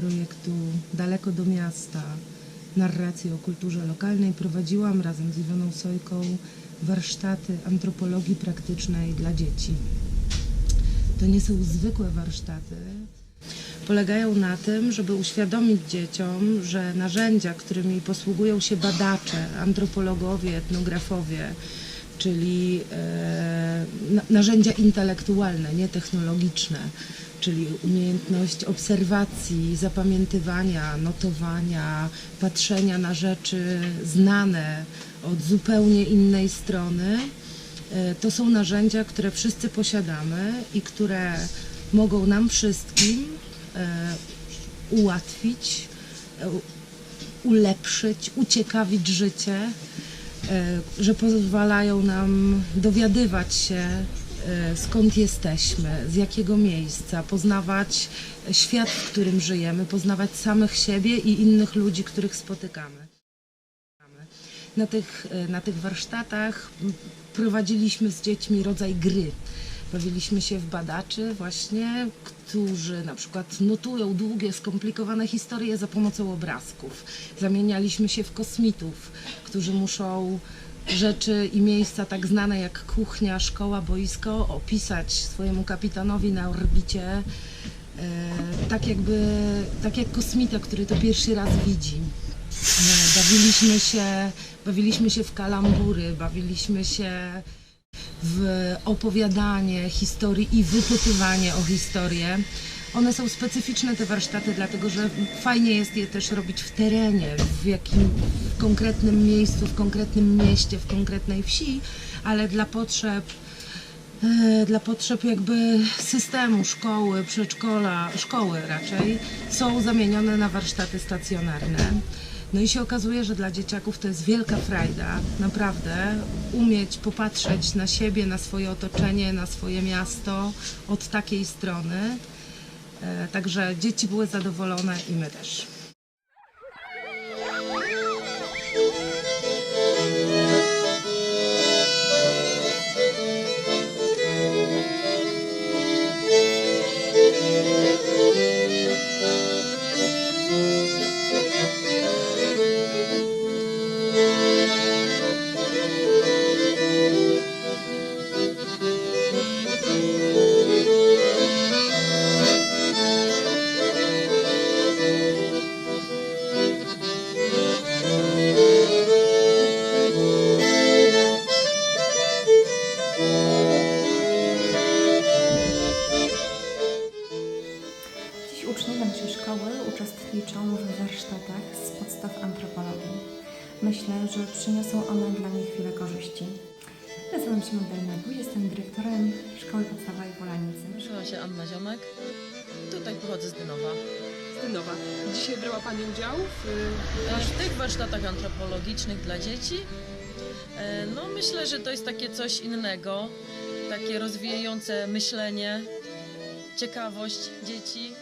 projektu Daleko do miasta narracji o kulturze lokalnej prowadziłam razem z Iwoną Sojką warsztaty antropologii praktycznej dla dzieci. To nie są zwykłe warsztaty. Polegają na tym, żeby uświadomić dzieciom, że narzędzia, którymi posługują się badacze, antropologowie, etnografowie, czyli e, na, narzędzia intelektualne, nie technologiczne, czyli umiejętność obserwacji, zapamiętywania, notowania, patrzenia na rzeczy znane od zupełnie innej strony. E, To są narzędzia, które wszyscy posiadamy i które mogą nam wszystkim e, ułatwić, e, ulepszyć, uciekawić życie, że pozwalają nam dowiadywać się, skąd jesteśmy, z jakiego miejsca, poznawać świat, w którym żyjemy, poznawać samych siebie i innych ludzi, których spotykamy. Na tych, e, na tych warsztatach prowadziliśmy z dziećmi rodzaj gry. Bawiliśmy się w badaczy właśnie, którzy na przykład notują długie, skomplikowane historie za pomocą obrazków. Zamienialiśmy się w kosmitów, którzy muszą rzeczy i miejsca tak znane jak kuchnia, szkoła, boisko opisać swojemu kapitanowi na orbicie e, tak jakby, tak jak kosmita, który to pierwszy raz widzi. E, Bawiliśmy się, bawiliśmy się w kalambury, bawiliśmy się w opowiadanie historii i wypytywanie o historię. One są specyficzne, te warsztaty, dlatego że fajnie jest je też robić w terenie, w jakim w konkretnym miejscu, w konkretnym mieście, w konkretnej wsi, ale dla potrzeb e, dla potrzeb jakby systemu szkoły, przedszkola, szkoły raczej, są zamienione na warsztaty stacjonarne. No i się okazuje, że dla dzieciaków to jest wielka frajda, naprawdę, umieć popatrzeć na siebie, na swoje otoczenie, na swoje miasto od takiej strony. E, Także dzieci były zadowolone i my też. Uczestniczą w warsztatach z podstaw antropologii. Myślę, że przyniosą one dla nich wiele korzyści. Nazywam się Magdalena Guj, jestem dyrektorem Szkoły Podstawowej w Olanicy. Nazywam się Anna Ziomek. Tutaj pochodzę z Dynowa. Stynowa. Dzisiaj brała Pani udział w... E, W tych warsztatach antropologicznych dla dzieci, e, no myślę, że to jest takie coś innego, takie rozwijające myślenie, ciekawość dzieci.